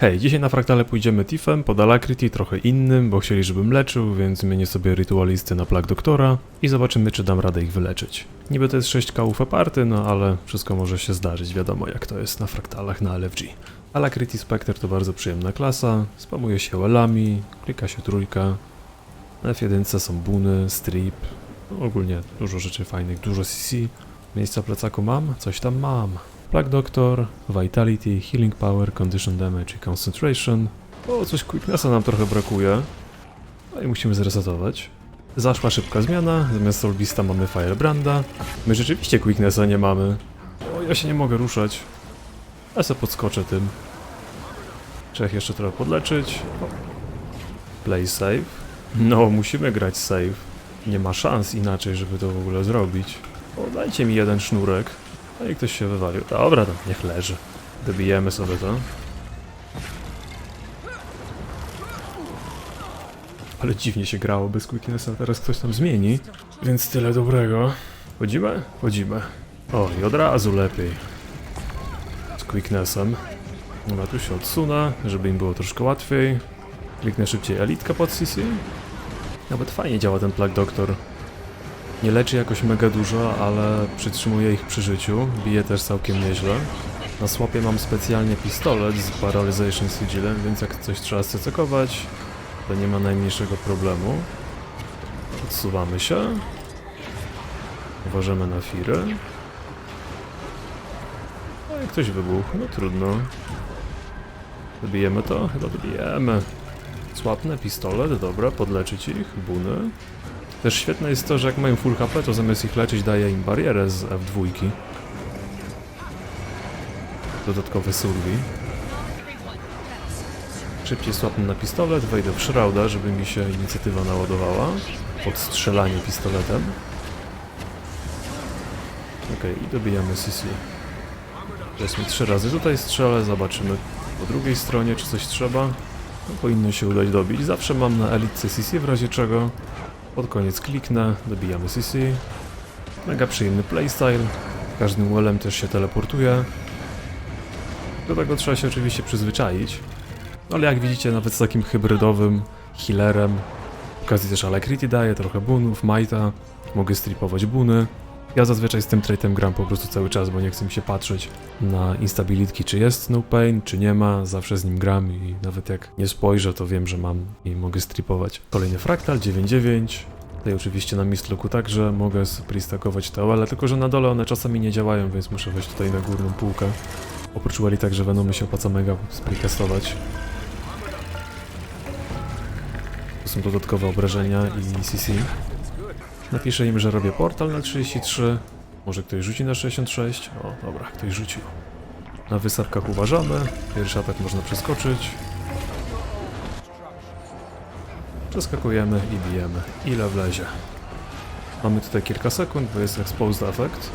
Hej, dzisiaj na fraktale pójdziemy Tiffem pod Alacrity, trochę innym, bo chcieli, żebym leczył, więc zmienię sobie rytualisty na plag doktora i zobaczymy, czy dam radę ich wyleczyć. Niby to jest 6 kałów aparty, no ale wszystko może się zdarzyć, wiadomo jak to jest na fraktalach na LFG. Alacrity Spectre to bardzo przyjemna klasa, spamuje się łelami, klika się trójka, na F1 są buny, strip, no, ogólnie dużo rzeczy fajnych, dużo CC. Miejsca plecaku mam? Coś tam mam. Plague Doctor, Vitality, Healing Power, Condition Damage i Concentration. O, coś Quicknessa nam trochę brakuje. No i musimy zresetować. Zaszła szybka zmiana, zamiast Solbista mamy Firebranda. My rzeczywiście Quicknessa nie mamy. O, ja się nie mogę ruszać. Ja se podskoczę tym. Trzech jeszcze trochę podleczyć. Play save. No, musimy grać save. Nie ma szans inaczej, żeby to w ogóle zrobić. O, dajcie mi jeden sznurek. No i ktoś się wywalił. Dobra, to niech leży. Dobijemy sobie to. Ale dziwnie się grało bez Quicknessa, teraz ktoś tam zmieni. Więc tyle dobrego. Chodzimy? Chodzimy. O, i od razu lepiej. Z Quicknessem. Dobra, tu się odsunę, żeby im było troszkę łatwiej. Kliknę szybciej elitka pod CC. Nawet fajnie działa ten Plague Doctor. Nie leczy jakoś mega dużo, ale przytrzymuje ich przy życiu. Bije też całkiem nieźle. Na słopie mam specjalnie pistolet z Paralyzation Sigilem, więc jak coś trzeba scekować, to nie ma najmniejszego problemu. Odsuwamy się. Uważamy na firy. No i ktoś wybuchł, no trudno. Dobijemy to? Chyba dobijemy. Słapnę pistolet, dobra, podleczyć ich, buny. Też świetne jest to, że jak mają full HP, to zamiast ich leczyć daje im barierę z F2. Dodatkowe survi. Szybciej słapnę na pistolet, wejdę w Shrouda, żeby mi się inicjatywa naładowała. Pod strzelanie pistoletem. Okej, i dobijamy CC. Mi trzy razy tutaj strzelę, zobaczymy po drugiej stronie, czy coś trzeba. No, powinno się udać dobić. Zawsze mam na elitce CC w razie czego. Pod koniec kliknę, dobijamy CC. Mega przyjemny playstyle. Każdym wellem też się teleportuje. Do tego trzeba się oczywiście przyzwyczaić. Ale jak widzicie, nawet z takim hybrydowym healerem, okazji też Alacrity daje, trochę bunów, majta, mogę stripować buny. Ja zazwyczaj z tym trade'em gram po prostu cały czas, bo nie chcę mi się patrzeć na instabilitki, czy jest no pain, czy nie ma, zawsze z nim gram i nawet jak nie spojrzę, to wiem, że mam i mogę stripować. Kolejny fraktal 9.9. Tutaj oczywiście na Mistlocku także mogę pristakować te ale tylko że na dole one czasami nie działają, więc muszę wejść tutaj na górną półkę. Oprócz Welly także Venomy się opłaca mega sprecastować. To są dodatkowe obrażenia i CC. Napiszę im, że robię portal na 33. Może ktoś rzuci na 66? O, dobra, ktoś rzucił. Na wysepkach uważamy. Pierwszy atak można przeskoczyć. Przeskakujemy i bijemy. Ile wlezie. Mamy tutaj kilka sekund, bo jest exposed effect.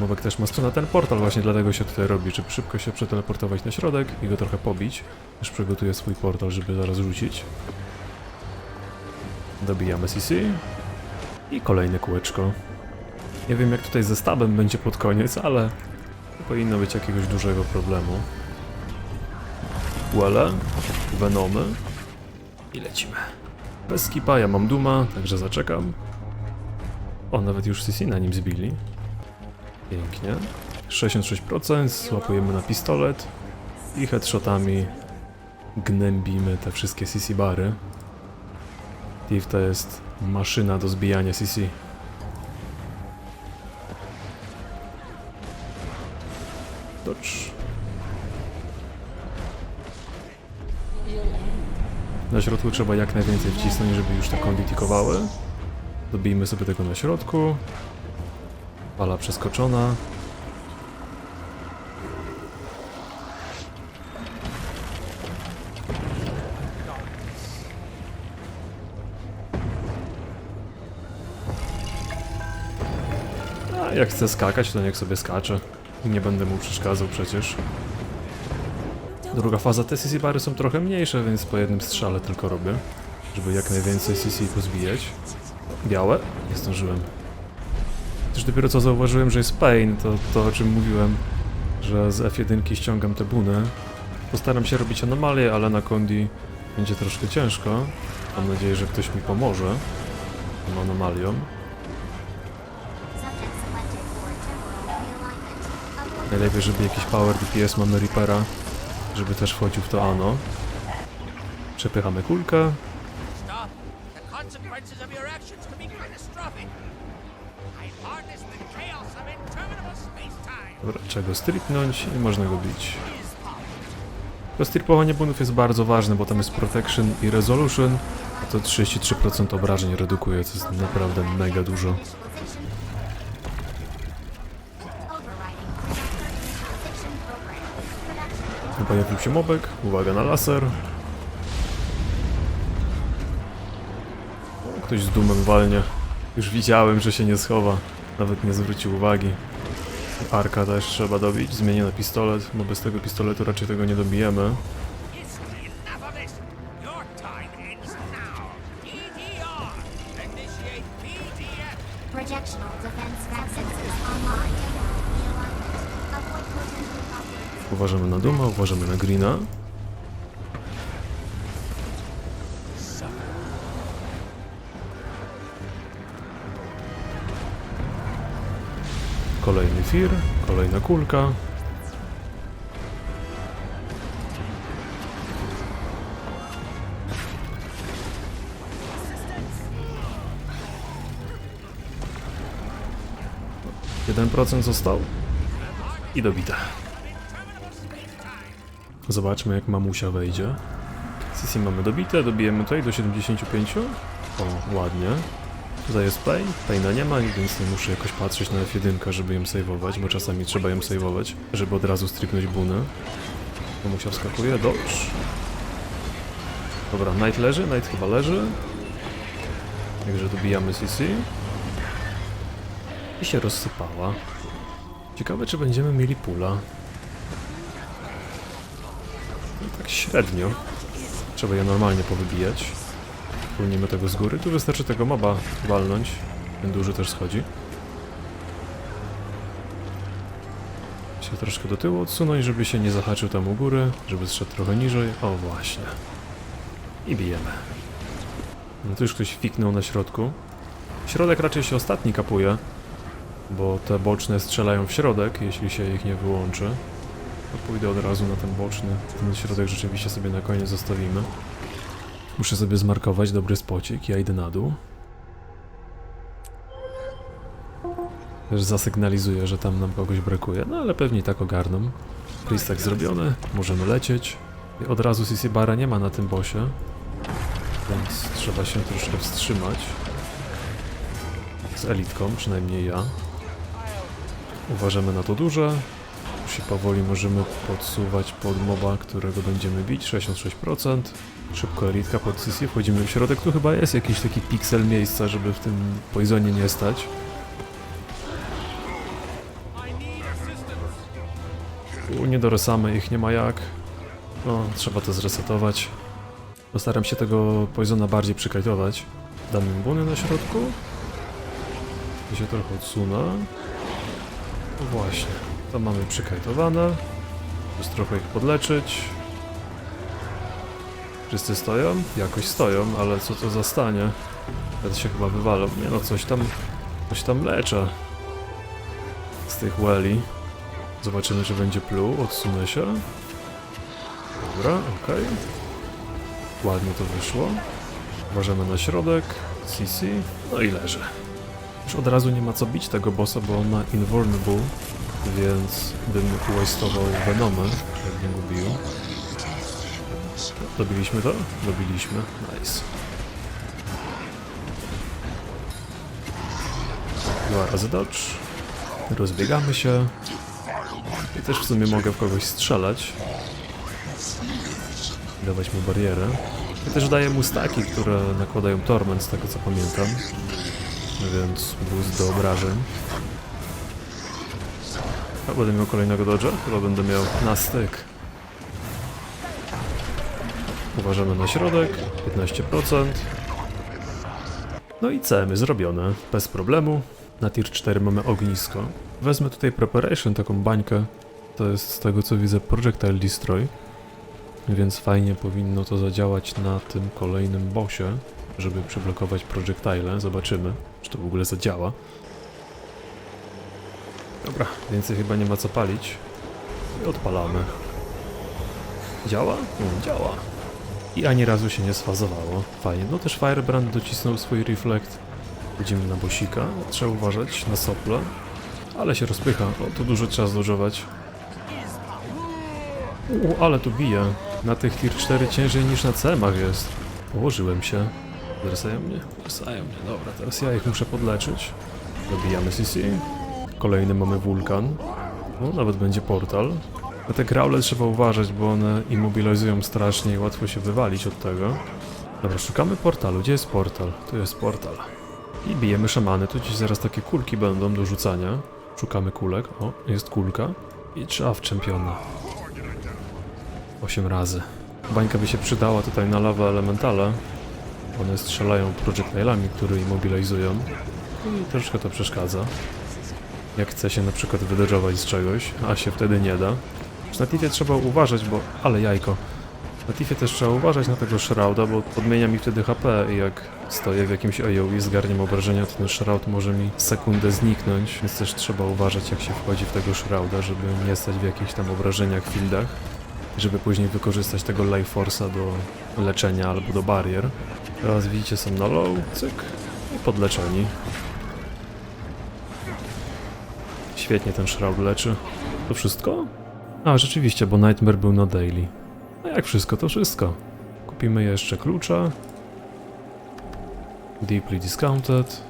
Mowek też ma na ten portal, właśnie dlatego się tutaj robi, żeby szybko się przeteleportować na środek i go trochę pobić. Już przygotuję swój portal, żeby zaraz rzucić. Dobijamy CC. I kolejne kółeczko. Nie wiem jak tutaj ze stabem będzie pod koniec, ale nie powinno być jakiegoś dużego problemu. Wele, Venomy i lecimy. Bez skipa, ja mam Duma, także zaczekam. O, nawet już CC na nim zbili. Pięknie. 66%, złapujemy na pistolet i headshotami gnębimy te wszystkie CC bary. Thief to jest maszyna do zbijania CC. Dodge. Na środku trzeba jak najwięcej wcisnąć, żeby już te kondi tikowały. Dobijmy sobie tego na środku. Fala przeskoczona. Jak chce skakać, to niech sobie skacze. Nie będę mu przeszkadzał przecież. Druga faza te CC bary są trochę mniejsze, więc po jednym strzale tylko robię. Żeby jak najwięcej CC pozbijać. Białe? Nie zdążyłem. Też dopiero co zauważyłem, że jest pain, to to o czym mówiłem, że z F1 ściągam te buny. Postaram się robić anomalie, ale na kondi będzie troszkę ciężko. Mam nadzieję, że ktoś mi pomoże tym anomaliom. Najlepiej, żeby jakiś power DPS mamy Reapera, żeby też wchodził w to ano. Przepychamy kulkę. Dobra, trzeba go stripnąć i można go bić. To stripowanie bunów jest bardzo ważne, bo tam jest protection i resolution, a to 33% obrażeń redukuje, co jest naprawdę mega dużo. Production. Pojawił się mobek, uwaga na laser. Ktoś z dumem walnie. Już widziałem, że się nie schowa. Nawet nie zwrócił uwagi. Arka też trzeba dobić, zmienię na pistolet, bo bez tego pistoletu raczej tego nie dobijemy. Uważamy na Duma, uważamy na Greena. Kolejny fir, kolejna kulka. Jeden procent został i dobite. Zobaczmy jak mamusia wejdzie. Sisi mamy dobite, dobijemy tutaj do 75. O, ładnie. Tutaj jest Pain, Paina nie ma, więc nie muszę jakoś patrzeć na F1, żeby ją saveować, bo czasami trzeba ją saveować, żeby od razu stripnąć buny. Mamusia wskakuje, dodge. Dobra, Knight leży, Knight chyba leży. Także dobijamy Sisi. I się rozsypała. Ciekawe, czy będziemy mieli pula. Tak średnio. Trzeba je normalnie powybijać. Pulnimy tego z góry. Tu wystarczy tego moba walnąć. Ten duży też schodzi. Się troszkę do tyłu odsunąć, żeby się nie zahaczył tam u góry, żeby zszedł trochę niżej. O właśnie. I bijemy. No tu już ktoś fiknął na środku. Środek raczej się ostatni kapuje, bo te boczne strzelają w środek, jeśli się ich nie wyłączy. To pójdę od razu na ten boczny. Ten środek rzeczywiście sobie na koniec zostawimy. Muszę sobie zmarkować dobry spocik. Ja idę na dół. Też zasygnalizuję, że tam nam kogoś brakuje. No ale pewnie tak ogarną. Pristak zrobiony. Możemy lecieć. I od razu Sisi Bara nie ma na tym bosie. Więc trzeba się troszkę wstrzymać. Z elitką, przynajmniej ja. Uważamy na to duże. Już się powoli możemy podsuwać pod moba, którego będziemy bić. 66%. Szybko elitka pod CC, wchodzimy w środek. Tu chyba jest jakiś taki piksel miejsca, żeby w tym poisonie nie stać. Tu nie doresamy ich, nie ma jak. No, trzeba to zresetować. Postaram się tego poisona bardziej przykajtować. Dam im buny na środku. I się trochę odsunę. No właśnie, to mamy przykajtowane. Jest trochę ich podleczyć. Wszyscy stoją? Jakoś stoją, ale co to za stanie? Ja się chyba wywalą. Nie no, coś tam, coś tam leczę. Z tych welli. Zobaczymy, czy będzie pluł. Odsunę się. Dobra, okej. Ładnie to wyszło. Uważamy na środek. CC. No i leży. Już od razu nie ma co bić tego bossa, bo on ma invulnerable, więc bym waste'ował Venomy, jakbym go bił. Dobiliśmy to? Dobiliśmy. Nice. Dwa razy dodge. Rozbiegamy się. I też w sumie mogę w kogoś strzelać. Dawać mu barierę. I też daję mu staki, które nakładają torment, z tego co pamiętam. Więc boost do obrażeń. A będę miał kolejnego dodge'a? Chyba będę miał na styk. Uważamy na środek, 15%. No i CM zrobione, bez problemu. Na tier 4 mamy ognisko. Wezmę tutaj preparation, taką bańkę. To jest z tego co widzę Projectile Destroy. Więc fajnie powinno to zadziałać na tym kolejnym bossie, żeby przyblokować projectile. Zobaczymy, czy to w ogóle zadziała. Dobra, więcej chyba nie ma co palić. I odpalamy. Działa? No, działa. I ani razu się nie sfazowało. Fajnie. No też Firebrand docisnął swój reflekt. Idziemy na bosika. Trzeba uważać na sople. Ale się rozpycha. O, tu dużo trzeba zdążować. U, ale tu bije. Na tych tier 4 ciężej niż na CMach jest. Położyłem się. Zresają mnie? Zresają mnie. Dobra, teraz ja ich muszę podleczyć. Dobijamy CC. Kolejny mamy wulkan. No, nawet będzie portal. Na te graule trzeba uważać, bo one immobilizują strasznie i łatwo się wywalić od tego. Dobra, szukamy portalu. Gdzie jest portal? Tu jest portal. I bijemy szamany. Tu gdzieś zaraz takie kulki będą do rzucania. Szukamy kulek. O, jest kulka. I trzeba w czempiona. 8 razy. Bańka by się przydała tutaj na lawę elementale. One strzelają projectilami, które immobilizują. I troszkę to przeszkadza. Jak chce się na przykład wydedżować z czegoś, a się wtedy nie da. Na Tifie trzeba uważać, bo... Ale jajko. Na Tifie też trzeba uważać na tego Shrouda, bo podmienia mi wtedy HP i jak stoję w jakimś AoE i zgarniam obrażenia, to ten Shroud może mi sekundę zniknąć, więc też trzeba uważać jak się wchodzi w tego Shrouda, żeby nie stać w jakichś tam obrażeniach, fieldach, żeby później wykorzystać tego Life Force'a do leczenia albo do barier. Teraz widzicie, są na low, cyk i podleczeni. Świetnie ten Shroud leczy. To wszystko? A, rzeczywiście, bo Nightmare był na daily. No jak wszystko, to wszystko. Kupimy jeszcze klucza. Deeply discounted.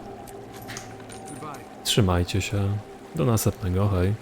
Trzymajcie się. Do następnego, hej.